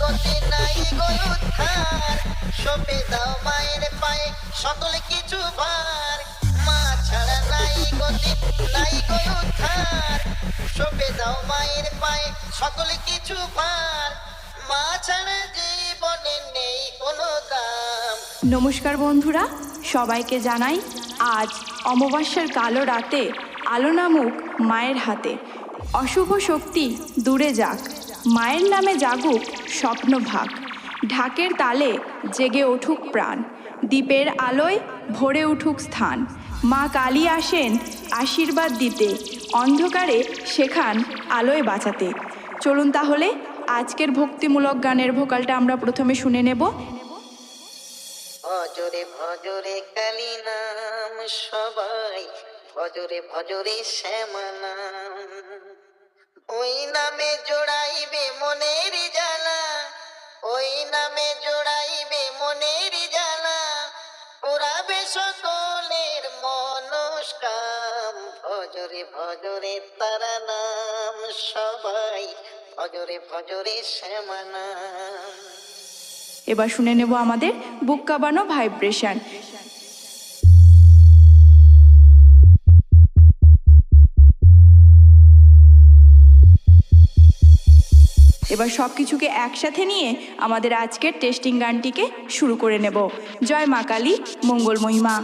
গতি নাই গো উদ্ধার। সপে দাও মায়ের পায়ে সকল কিছু ভার। মা ছাড়া নাই গতি নাই গো উদ্ধার। সপে দাও মায়ের পায়ে সকল কিছু ভার। মা ছাড়া জীবনে নেই কোনো দাম নমস্কার বন্ধুরা, সবাইকে জানাই আজ অমাবস্যার কালো রাতে আলো নামুক মায়ের হাতে। অশুভ শক্তি দূরে যাক। মায়ের নামে জাগুক স্বপ্ন ভাগ। ঢাকের তালে জেগে উঠুক প্রাণ। দ্বীপের আলোয় ভরে উঠুক স্থান। মা কালী আসেন আশীর্বাদ দিতে। অন্ধকারে শেখান আলোয় বাঁচাতে। চলুন তাহলে আজকের ভক্তিমূলক গানের ভোকালটা আমরা প্রথমে শুনে নেব। ভজরে ভজরে কালী নাম সবাই। ভজরে ভজরে শ্যামা নাম। ওই নামে জোড়াইবে মনের জ্বালা, ওই নামে জোড়াইবে মনের জ্বালা, পুরাবে সকলের মনস্কাম। ভজরে ভজরে তারা নাম, সবাই ভজরে ভজরে শ্যামানা এবার শুনে নেব আমাদের বুক কাবানো ভাইব্রেশন। এবার সব কিছুকে একসাথে নিয়ে আমাদের আজকের টেস্টিং গানটিকে শুরু করে নেব। জয় মা কালী, মঙ্গল মহিমা।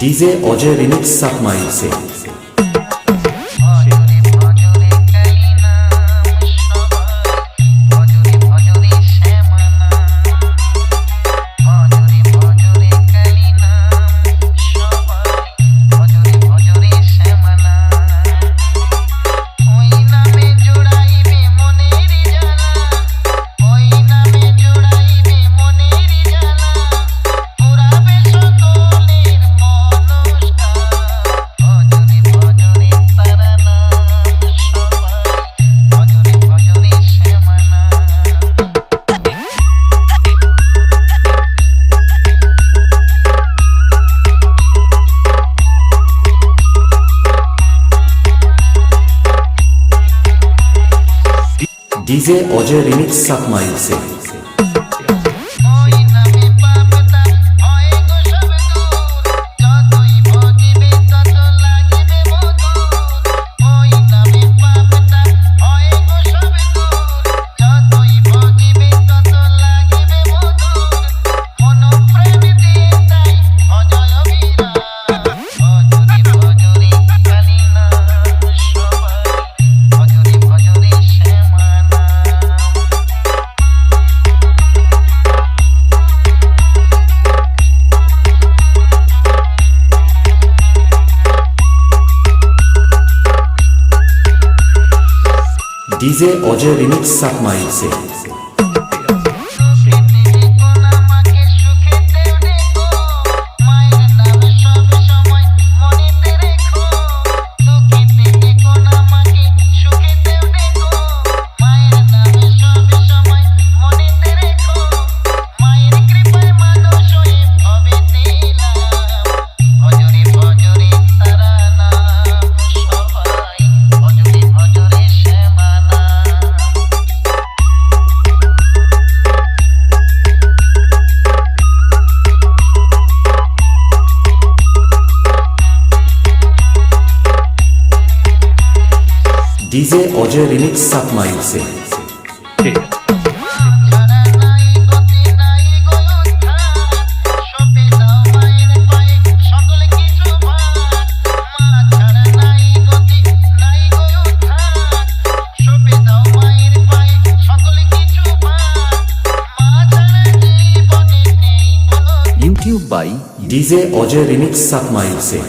ডিজে অজয় সাকমাইলসে ভজরে ডিজে অজয় রিমিক্স সাকমাইলসে ওই ডিজে অজয় রিমিক্স সাকমাইলসে ছাড়া জীবনে নেই কোনো YouTube by DJ Ajay remix সাকমাইলসে